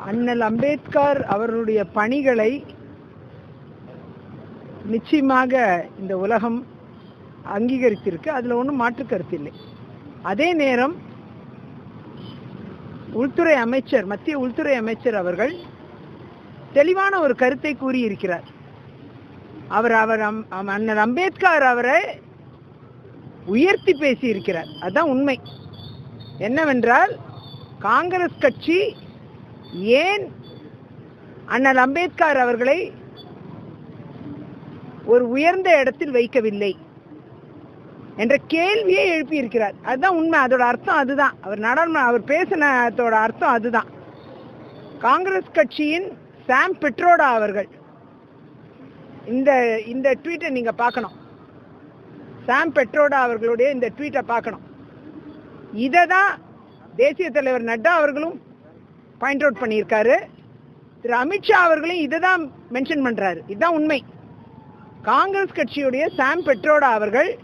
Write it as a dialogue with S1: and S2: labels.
S1: அண்ணல் அம்பேத்கர் அவர்களுடைய பணிகளை நிச்சயமாக இந்த உலகம் அங்கீகரித்திருக்கு. அதில் ஒன்றும் மாற்று கருத்து இல்லை. அதே நேரம் உள்துறை அமைச்சர் மத்திய உள்துறை அமைச்சர் அவர்கள் தெளிவான ஒரு கருத்தை கூறியிருக்கிறார். அவர் அவர் அம்- அம்பேத்கர் அவரை உயர்த்தி பேசியிருக்கிறார். அதுதான் உண்மை. என்னவென்றால் காங்கிரஸ் கட்சி ஏன் அண்ணல் அம்பேத்கர் அவர்களை ஒரு உயர்ந்த இடத்தில் வைக்கவில்லை என்ற கேள்வியை எழுப்பியிருக்கிறார். அதுதான் உண்மை. அதோட அர்த்தம் அதுதான். அவர் நாடாளுமன்ற அவர் பேசினதோட அர்த்தம் அதுதான். காங்கிரஸ் கட்சியின் சாம் பெட்ரோடா அவர்கள். இந்த இந்த ட்வீட்டை நீங்க பார்க்கணும். சாம் பெட்ரோடா அவர்களுடைய இந்த ட்வீட்டை பார்க்கணும். இதை தான் தேசிய தலைவர் நட்டா அவர்களும் பாயிண்ட் அவுட் பண்ணியிருக்காரு. திரு அமித்ஷா அவர்களும் இதை தான் மென்ஷன் பண்றாரு. இதுதான் உண்மை. காங்கிரஸ் கட்சியுடைய சாம் பெட்ரோடா அவர்கள்